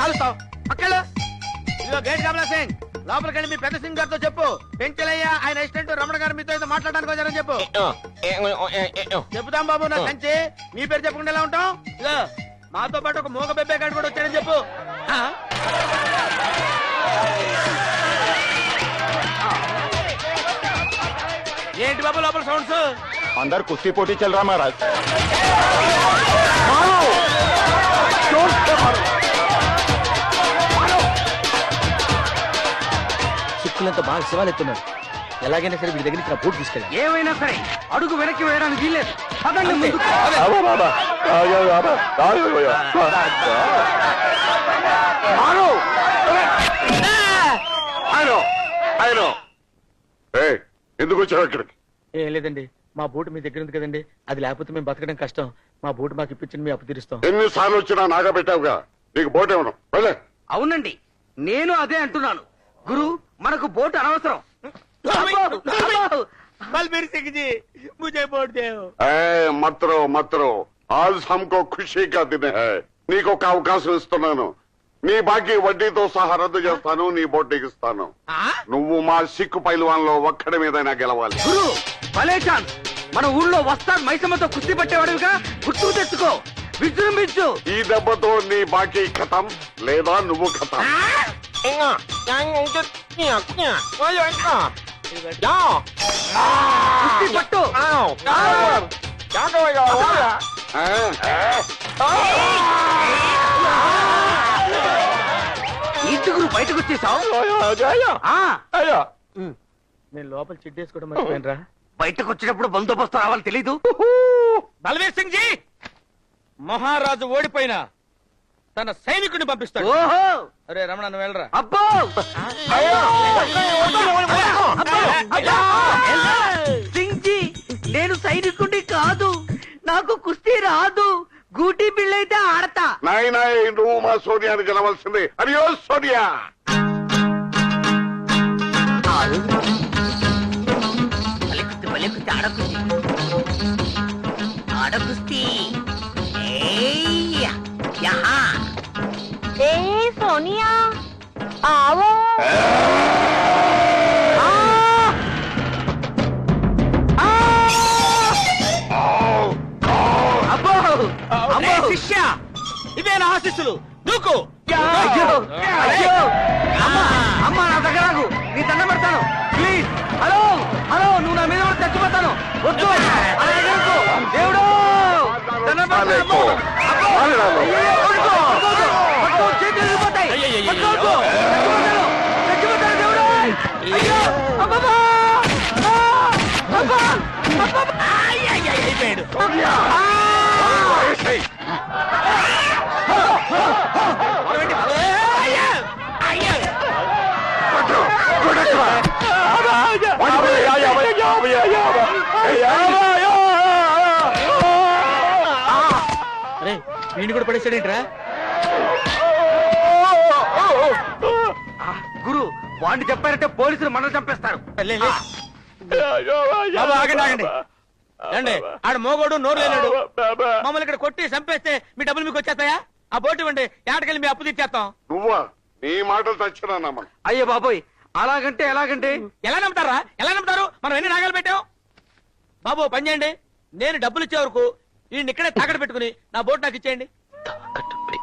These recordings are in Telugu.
కాలుస్తావు. పక్కలు ఇదిగో గేట్ కమలా సింగ్. లోపలికి మీ పెద్ద సింగ్ గారితో చెప్పు. పెంచలయ్య ఆయన అసిస్టెంట్ రమణ గారు మీతో ఏదో మాట్లాడడానికి వచ్చారని చెప్పు. చెప్తాం బాబు నా కంచి. మీ పేరు చెప్పకుండా ఎలా ఉంటాం మాతో పాటు ఒక మూగ బెబ్బే గారు కూడా వచ్చాడని చెప్పు. ఏంటి బాబు లోపల సౌండ్స్ అందరు కుస్తీ పోటీ చెల్లరా మహారాజ్. ఇంకా బాగా శివాలు ఎత్తున్నాడు ఎలాగైనా సరే వీడి దగ్గర నా బోట్ తీసుకెళ్ళాలి ఏమైనా సరే అడుగు వెనక్కి వేయడానికి ఎందుకు వచ్చాడు ఏం లేదండి. మా బూట్ మీ దగ్గర ఉంది కదండి. అది లేకపోతే మేము బతకడం కష్టం. మా బూట్ మాకు ఇప్పించండి మీ అప్పు తీరుస్తాం ఎన్ని సార్లు వచ్చినా నాగా పెట్టావుగా నీకు బోట్ ఇవ్వను అవునండి. నేను అదే అంటున్నాను. గురువు మనకు బోట్ అనవసరం. మత్రో మత్రో ఆజ్ హమ్కో ఖుషీ కా దిన్ హై. నీకు ఒక అవకాశం ఇస్తున్నాను. నీ బాకీ వడ్డీతో సహా రద్దు చేస్తాను నీ బోట్ నీకు ఇస్తాను నువ్వు మా సిక్కు పైల్వాన్లో ఒక్కడి మీదైనా గెలవాలి. గురు భలే ఛాన్స్ మన ఊళ్ళో వస్తాన్ మైసమ్మతో కుస్తీ పట్టేవాడుగా గుర్తుకు తెచ్చుకో. విజృంభించు. ఈ దెబ్బతో నీ బాకీ ఖతం లేదా నువ్వు ఖతం? కుస్తీ పట్టు ఇంటి గురు బయటకు వచ్చేసావు నేను లోపల చిట్టేసుకోవడం మర్చిపోయినరా బయటకు వచ్చినప్పుడు బందోబస్తు రావాలి తెలీదు బలవీర్ సింగ్ జీ మహారాజు ఓడిపోయినా తన సైనికుడిని పంపిస్తాడు. ఓహో! అరే రమణ నువ్వు వెళ్ళరా? అబ్బో! నేను సైనికుడిని కాదు. నాకు కుస్తీ రాదు. గూటి బిళ్ళైతే ఆడతా. నాయనా నువ్వు మా సోనియాని గెలవలసింది. అయ్యో సోనియా! आओ అబ్బో! అరే శిష్య! ఇవే నా ఆశీస్సులు! దూకు! అయ్యో! అయ్యో! అమ్మా! అమ్మా నా దగ్గర రాకు. నీ దండ పెడతాను! ప్లీజ్! హలో! హలో! నువ్వు నా మీద పడి చచ్చిపోతాను! వద్దు! అలా ఎగరకు. దేవుడు! దండం పెడతాను. అమ్మో. అబ్బో. అయిపోయాడు వీడిని కూడా పడేసాడేంట్రా ఆ, వాడిని చెప్పారంటే పోలీసులు మనల్ని చంపేస్తారు. లే, లే. బాబు, ఆగండి ఆగండి. ఏమండి ఆడ మోగోడు నోరు లేనాడు. మమ్మల్ని ఇక్కడ కొట్టి చంపేస్తే మీ డబ్బులు మీకు వచ్చేస్తాయా? ఆ బోటు ఇవ్వండి. ఏటకెళ్ళి మీ అప్పు తీర్చేస్తాం. నువ్వా? నీ మాటలు తచ్చినా నమ్మను అయ్యో బాబోయ్ అలాగంటే ఎలాగంటే ఎలా నమ్ముతారా? ఎలా నమ్ముతారు? మనం ఎన్ని నాగాలు పెట్టాం? బాబు ఓ పని చేయండి. నేను డబ్బులు ఇచ్చే వరకు వీడిని ఇక్కడే తాకట్టు పెట్టుకుని నా బోట్ నాకు ఇచ్చేయండి.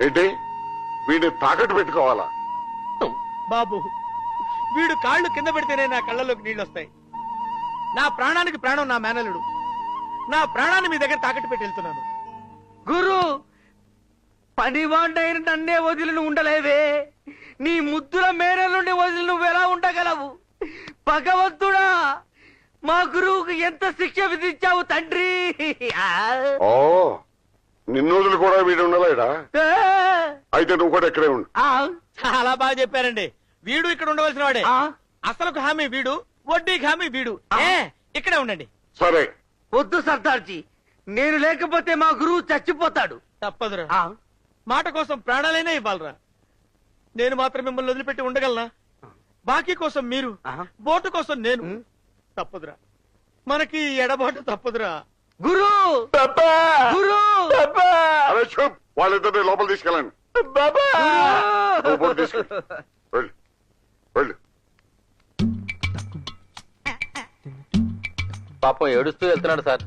ఏంటి? వీడిని తాకట్టు పెట్టుకోవాలా? బాబు వీడు కాళ్ళు కింద పెడితేనే నా కళ్ళలోకి నీళ్ళు వస్తాయి. నా ప్రాణానికి ప్రాణం నా మేనలుడు నా ప్రాణాన్ని మీ దగ్గర తాకట్టు పెట్టి వెళ్తున్నాను. గురు పనివాండైన నన్నే వదిలి నువ్వు ఉండలేవే. నీ ముద్దుల మేర నుండి వదిలి నువ్వు ఎలా ఉండగలవు? భగవంతుడా మా గురువుకు ఎంత శిక్ష విధించావు తండ్రి? ఆ. ఓ నిన్నోదులు కూడా వీడు ఉండలేడా. అయితే నువ్వు కూడా ఇక్కడే ఉండు. ఆ. చాలా బాగా చెప్పారండి. వీడు ఇక్కడ ఉండవలసిన వాడే. ఆ. అసలుకు హామీ వీడు వడ్డీకి హామీ వీడు. ఏ ఇక్కడే ఉండండి. సరే. వద్దు సర్దార్జీ. నేను లేకపోతే మా గురువు చచ్చిపోతాడు. తప్పదురా. ఆ. మాట కోసం ప్రాణాలైనా ఇవ్వాలరా. నేను మాత్రం మిమ్మల్ని వదిలిపెట్టి ఉండగలనా? బాకీ కోసం మీరు. బోటు కోసం నేను. తప్పదురా. మనకి ఎడబాటు తప్పదురా. గురు! గురు! వాళ్ళిద్దరిని లోపల తీసుకెళ్ళండి. తీసుకెళ్ళు. పాపం ఏడుస్తూ వెళ్తున్నాడు సార్.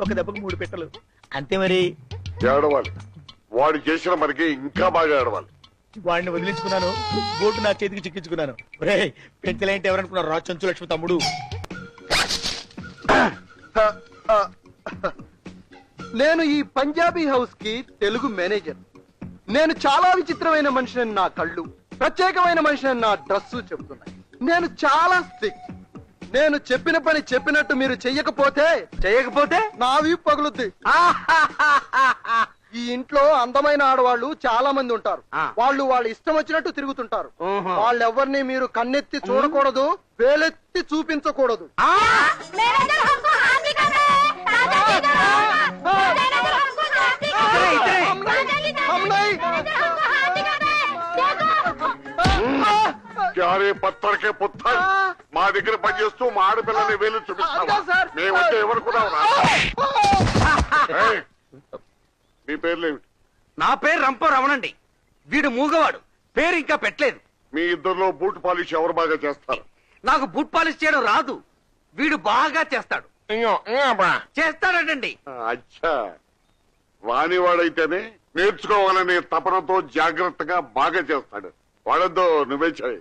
ఒక దెబ్బకు మూడు పెట్టలు. అంతే మరి. ఏడవాలి. వాడు చేసిన మనకి ఇంకా బాగా ఏడవాలి. వాడిని వదిలించుకున్నాను. బోటు నా చేతికి చిక్కించుకున్నాను. రే పెంచలేంటి ఎవరనుకున్నారు రా చంచు లక్ష్మి తమ్ముడు? నేను ఈ పంజాబీ హౌస్కి తెలుగు మేనేజర్. నేను చాలా విచిత్రమైన మనిషిని నా కళ్ళు ప్రత్యేకమైన మనిషిని నా డ్రస్సు చెబుతున్నాయి. నేను చాలా స్ట్రిక్ట్. నేను చెప్పిన పని చెప్పినట్టు మీరు చెయ్యకపోతే చేయకపోతే నావి పగులుద్ది ఈ ఇంట్లో అందమైన ఆడవాళ్ళు చాలా మంది ఉంటారు ఆ. వాళ్ళు వాళ్ళ ఇష్టం వచ్చినట్టు తిరుగుతుంటారు ఊహు. వాళ్ళెవ్వరిని మీరు కన్నెత్తి చూడకూడదు వేలెత్తి చూపించకూడదు मैनेजर हमको हाथी कर रहे हैं राजा जी का मैनेजर हमको हाथी कर रहे हैं राजा जी का हमने- मैनेजर हमको हाथी कर रहे हैं देखो క్యారే పత్తర్ కే పుత్తర్ మా దగ్గర పనిచేస్తూ మా ఆడపిల్లని వేలు చూపిస్తావా? అదిగా సార్. మేమంటే ఎవరుకున్నావు మీ పేర్లేమిటి? నా పేరు రంప రమణండి. వీడు మూగవాడు. పేరు ఇంకా పెట్టలేదు. మీ ఇద్దరిలో బూట్ పాలిష్ ఎవరు బాగా చేస్తారు? నాకు బూట్ పాలిష్ చేయడం రాదు. వీడు బాగా చేస్తాడు. చేస్తాడండి అచ్చా. రానివాడైతేనే నేర్చుకోవాలనే తపనతో జాగ్రత్తగా బాగా చేస్తాడు. వాడద్దు నువ్వే చేయి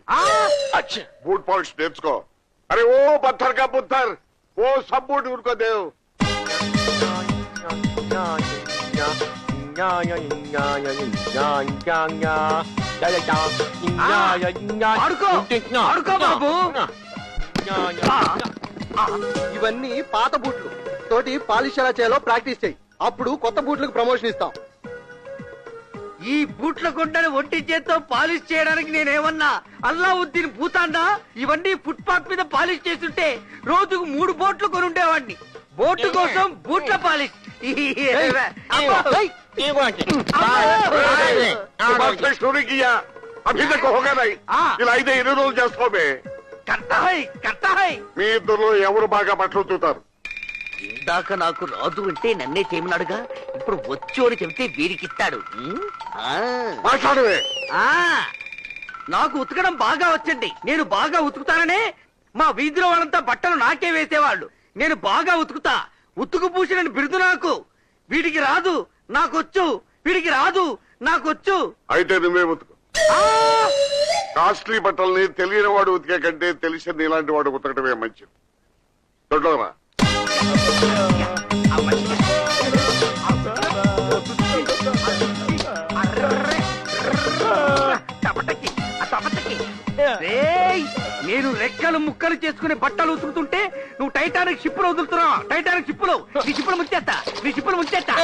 బూట్ పాలిష్ నేర్చుకో. అరే ఓ పత్థర్ కా పుత్తర్ ఓ సబ్ బూట్ ఉనుకో దేవ్ ఇవన్నీ పాత బూట్లు. తోటి పాలిష్ ఎలా చేయాలో ప్రాక్టీస్ చేయి. అప్పుడు కొత్త బూట్లకు ప్రమోషన్ ఇస్తాం. ఈ బూట్ల గుండెని ఒంటి చేత్తో పాలిష్ చేయడానికి నేనేమన్నా అల్లావుద్దీన్ భూతాండా ఇవన్నీ ఫుట్పాత్ మీద పాలిష్ చేస్తుంటే రోజుకు మూడు బోట్లు కొని ఉండేవాడిని బోటు కోసం బూట్ల పాలిష్ అబ్బా, ఏయ్, बात से शुरू किया अभी तक होगा नहीं हाँ। ఇలా అయితే ఎన్ని రోజులు చేస్తావు బే కర్తా హై కర్తా హై మీ ఇద్దరు ఎవరు బాగా బట్టలు ఉతుకుతారు ఇందాక నాకు రాదు అంటే నన్నే చేయమన్నాడుగా ఇప్పుడు వచ్చు అని చెబితే వీరికిస్తాడు ఆ. నాకు ఉతకడం బాగా వచ్చండి. నేను బాగా ఉతుకుతాననే మా వీధిలో వాళ్ళంతా బట్టలు నాకే వేసేవాళ్ళు. నేను బాగా ఉతుకుతా. ఉతుకు పూసిన బిరుదు నాకు. వీడికి రాదు నాకొచ్చు. వీడికి రాదు నాకొచ్చు. అయితే నువ్వే ఉతుకు! కాస్ట్లీ బట్టల్ని తెలియని వాడు ఉతికే కంటే తెలిసిన ఇలాంటి వాడు ఉతకటమే మంచిది. దొడ్లోరా రేయ్, నేను రెక్కలు ముక్కలు చేసుకునే బట్టలు ఉతుకుతుంటే నువ్వు టైటానిక్ షిప్లో వదులుతున్నావు? టైటానిక్ షిప్లో నీ షిప్లో ముంచేస్తా నీ షిప్లో ముంచేస్తా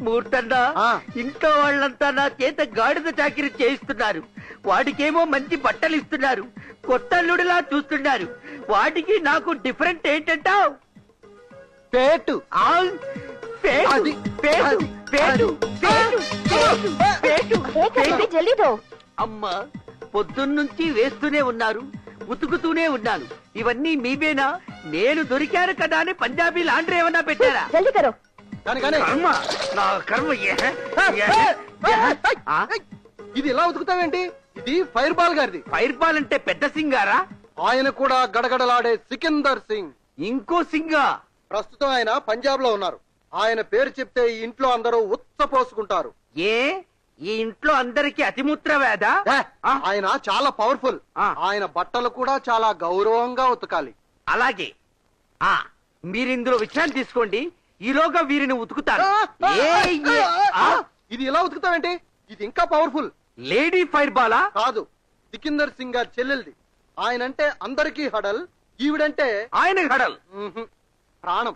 మూర్తన్నా ఆ. ఇంట్లో వాళ్ళంతా నా చేత గాడిద చాకిరి చేయిస్తున్నారు. వాడికేమో మంచి బట్టలు ఇస్తున్నారు కొత్త అల్లుడిలా చూస్తున్నారు. వాటికి నాకు డిఫరెంట్ ఏంటంటావు? పేటు. అమ్మా పొద్దున్నుంచి వేస్తూనే ఉన్నారు. ఉతుకుతూనే ఉన్నాను. ఇవన్నీ మీవేనా? నేను దొరికాను కదా అని పంజాబీ లాండ్రీ ఏమన్నా పెట్టారా? ఇది ఎలా ఉతుకుతావేంటి? ఇది ఫైర్ బాల్ గారిది. ఫైర్ బాల్ అంటే పెద్ద సింగారా? ఆయన కూడా గడగడలాడే సికిందర్ సింగ్. ఇంకో సింగా. ప్రస్తుతం ఆయన పంజాబ్లో ఉన్నారు. ఆయన పేరు చెప్తే ఈ ఇంట్లో అందరూ ఉత్స పోసుకుంటారు ఏ? ఈ ఇంట్లో అందరికి అతిమూత్ర వేద ఆయన చాలా పవర్ఫుల్. ఆయన బట్టలు కూడా చాలా గౌరవంగా ఉతకాలి. అలాగే. ఆ మీరు ఇందులో విశ్రాంతి తీసుకోండి. ఈలోగా వీరిని ఉతుకుతాను. ఏ, ఏ, ఆ? ఇది ఎలా ఉతుకుతావేంటి ఇది ఇంకా పవర్ఫుల్. Lady fire Bala? కాదు సికిందర్ సింగ్ గారి చెల్లెల్ది. ఆయనంటే అందరికీ హడల్ ఈవిడంటే ఆయన హడల్. ప్రాణం